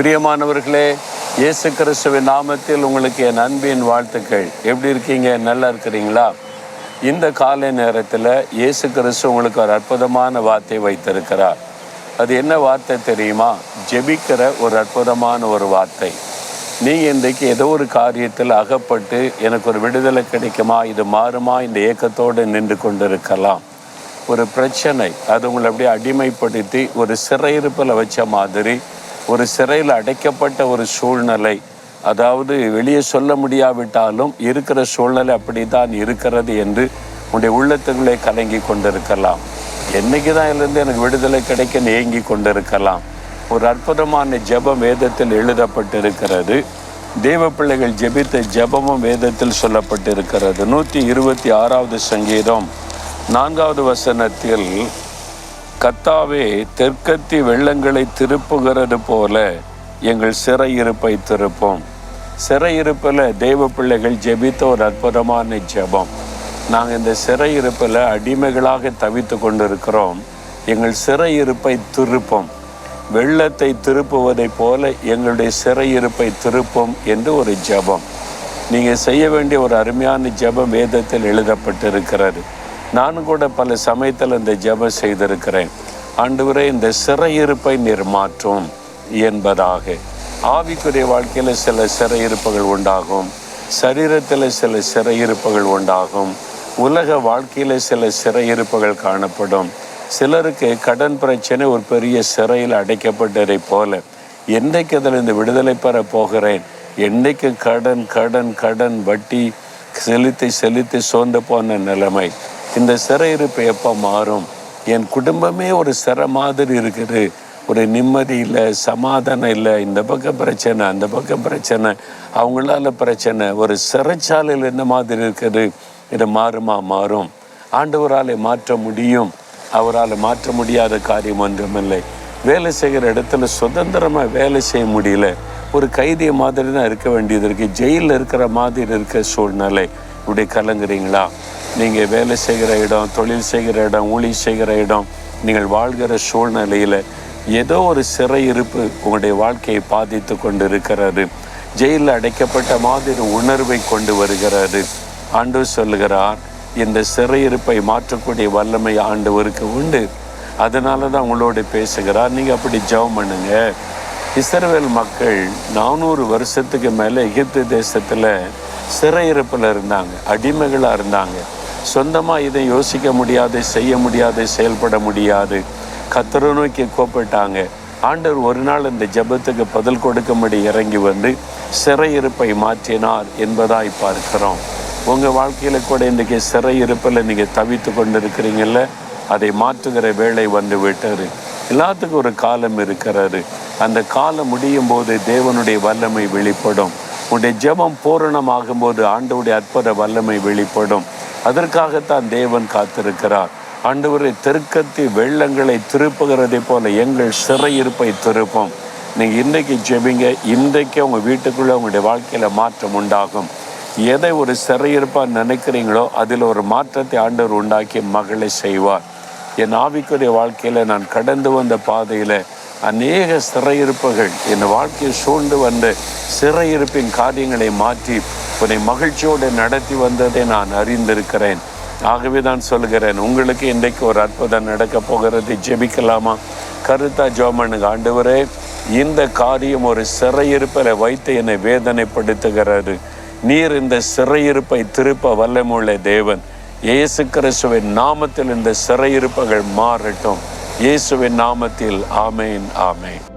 பிரியமானவர்களே இயேசு கிறிஸ்துவின் நாமத்தில் உங்களுக்கு என் அன்பின் வாழ்த்துக்கள். எப்படி இருக்கீங்க? நல்லா இருக்கிறீங்களா? இந்த காலை நேரத்தில் இயேசு கிறிஸ்து உங்களுக்கு ஒரு அற்புதமான வார்த்தை வைத்திருக்கிறார். அது என்ன வார்த்தை தெரியுமா? ஜெபிக்கிற ஒரு அற்புதமான ஒரு வார்த்தை. நீங்கள் இன்றைக்கு ஏதோ ஒரு காரியத்தில் அகப்பட்டு எனக்கு ஒரு விடுதலை கிடைக்குமா? இது மாறுமா? இந்த ஏக்கத்தோடு நின்று கொண்டிருக்கலாம். ஒரு பிரச்சனை. அது உங்களை அப்படியே அடிமைப்படுத்தி ஒரு சிறையிருப்பில் வச்ச மாதிரி ஒரு சிறையில் அடைக்கப்பட்ட ஒரு சூழ்நிலை. அதாவது வெளியே சொல்ல முடியாவிட்டாலும் இருக்கிற சூழ்நிலை அப்படி தான் இருக்கிறது என்று உன்னுடைய உள்ளத்துக்குள்ளே கலங்கி கொண்டிருக்கலாம். என்னைக்கு தான் இதுலேருந்து எனக்கு விடுதலை கிடைக்க ஏங்கி கொண்டிருக்கலாம். ஒரு அற்புதமான ஜெபம் வேதத்தில் எழுதப்பட்டிருக்கிறது. தேவ பிள்ளைகள் ஜெபித்த ஜெபமும் வேதத்தில் சொல்லப்பட்டிருக்கிறது. நூற்றி இருபத்தி ஆறாவது சங்கீதம் நான்காவது வசனத்தில் கத்தாவே தெற்கத்தி வெள்ளங்களை திருப்புகிறது போல எங்கள் சிறையிருப்பை திருப்போம். சிறையிருப்பில் தெய்வ பிள்ளைகள் ஜெபித்த ஒரு அற்புதமான ஜெபம். நாங்கள் இந்த சிறையிருப்பில் அடிமைகளாக தவித்து கொண்டிருக்கிறோம். எங்கள் சிறையிருப்பை திருப்போம். வெள்ளத்தை திருப்புவதைப் போல எங்களுடைய சிறையிருப்பை திருப்போம் என்று ஒரு ஜெபம். நீங்கள் செய்ய வேண்டிய ஒரு அருமையான ஜெபம் வேதத்தில் எழுதப்பட்டிருக்கிறது. நானும் கூட பல சமயத்தில் இந்த ஜெபம் செய்திருக்கிறேன். ஆண்டவரே இந்த சிறையிருப்பை நீர் மாற்றும் என்பதாக. ஆவிக்குரிய வாழ்க்கையில் சில சிறையிருப்புகள் உண்டாகும். சரீரத்தில் சில சிறையிருப்புகள் உண்டாகும். உலக வாழ்க்கையில் சில சிறையிருப்புகள் காணப்படும். சிலருக்கு கடன் பிரச்சனை ஒரு பெரிய சிறையில் அடைக்கப்பட்டதை போல. என்றைக்கு அதில் இந்த விடுதலை பெற போகிறேன்? என்னைக்கு கடன் கடன் கடன் வட்டி செலுத்தி செலுத்தி சோர்ந்து போன நிலைமை? இந்த சிறையிருப்பு எப்போ மாறும்? என் குடும்பமே ஒரு சிறை மாதிரி இருக்குது. ஒரு நிம்மதி இல்லை சமாதானம் இல்லை. இந்த பக்கம் பிரச்சனை அந்த பக்கம் பிரச்சனை அவங்களால பிரச்சனை. ஒரு சிறைச்சாலையில் என்ன மாதிரி இருக்குது? இது மாறுமா? மாறும். ஆண்டவரால் மாற்ற முடியும். அவரால் மாற்ற முடியாத காரியம் ஒன்றுமில்லை. வேலை செய்கிற இடத்துல சுதந்திரமாக வேலை செய்ய முடியல. ஒரு கைதிய மாதிரி தான் இருக்க வேண்டியது இருக்குது ஜெயிலில் இருக்கிற மாதிரி இருக்க சூழ்நிலை. இப்படி கலங்குறீங்களா? நீங்கள் வேலை செய்கிற இடம் தொழில் செய்கிற இடம் ஊழி செய்கிற இடம் நீங்கள் வாழ்கிற சூழ்நிலையில் ஏதோ ஒரு சிறையிருப்பு உங்களுடைய வாழ்க்கையை பாதித்து கொண்டு இருக்கிறாரு ஜெயிலில் அடைக்கப்பட்ட மாதிரி உணர்வை கொண்டு வருகிறாரு ஆண்டு சொல்லுகிறார் இந்த சிறையிருப்பை மாற்றக்கூடிய வல்லமை ஆண்டவருக்கு உண்டு. அதனால தான் உங்களோட பேசுகிறார். நீங்கள் அப்படி ஜெபம் பண்ணுங்க. இஸ்ரவேல் மக்கள் நானூறு வருஷத்துக்கு மேலே எகிப்து தேசத்தில் சிறையிருப்பில் இருந்தாங்க அடிமைகளாக இருந்தாங்க. சொந்தமாக இதை யோசிக்க முடியாது செய்ய முடியாது செயல்பட முடியாது. கத்தரை நோக்கி கோப்பிட்டாங்க. ஆண்டவர் ஒரு நாள் இந்த ஜெபத்துக்கு பதில் கொடுக்கும்படி இறங்கி வந்து சிறையிருப்பை மாற்றினார் என்பதாய் பார்க்கிறோம். உங்கள் வாழ்க்கையில் கூட இன்றைக்கி சிறையிருப்பில் நீங்கள் தவித்து கொண்டு இருக்கிறீங்கல்ல அதை மாற்றுகிற வேலை வந்து விட்டார் எல்லாத்துக்கும் ஒரு காலம் இருக்கிறாரு அந்த காலம் முடியும் போது தேவனுடைய வல்லமை வெளிப்படும். உன்னுடைய ஜெபம் பூரணமாகும் போது ஆண்டவுடைய அற்புத வல்லமை வெளிப்படும். அதற்காகத்தான் தேவன் காத்திருக்கிறார். ஆண்டவரை தெற்கத்தி வெள்ளங்களை திருப்புகிறதை போல எங்கள் சிறையிருப்பை திருப்போம். நீங்கள் இன்றைக்கு ஜெபிங்க இன்றைக்கே உங்கள் வீட்டுக்குள்ளே உங்களுடைய வாழ்க்கையில் மாற்றம் உண்டாகும். எதை ஒரு சிறையிருப்பாக நினைக்கிறீங்களோ அதில் ஒரு மாற்றத்தை ஆண்டவர் உண்டாக்கி மகளை செய்வார். என் ஆவிக்குரிய வாழ்க்கையில் நான் கடந்து வந்த பாதையில் அநேக சிறையிருப்புகள் என் வாழ்க்கையை சூழ்ந்து வந்த சிறையிருப்பின் காரியங்களை மாற்றி உன்னை மகிழ்ச்சியோடு நடத்தி வந்ததை நான் அறிந்திருக்கிறேன். ஆகவே தான் சொல்கிறேன் உங்களுக்கு இன்றைக்கு ஒரு அற்புதம் நடக்க போகிறது. ஜெபிக்கலாமா? கருத்தா ஜோமனுக்கு ஆண்டவரே இந்த காரியம் ஒரு சிறையிருப்பில் வைத்து என்னை வேதனைப்படுத்துகிறது. நீர் இந்த சிறையிருப்பை திருப்ப வல்லமுள்ள தேவன். இயேசு கிறிஸ்துவின் நாமத்தில் இந்த சிறையிருப்புகள் மாறட்டும். இயேசுவின் நாமத்தில் ஆமேன் ஆமேன்.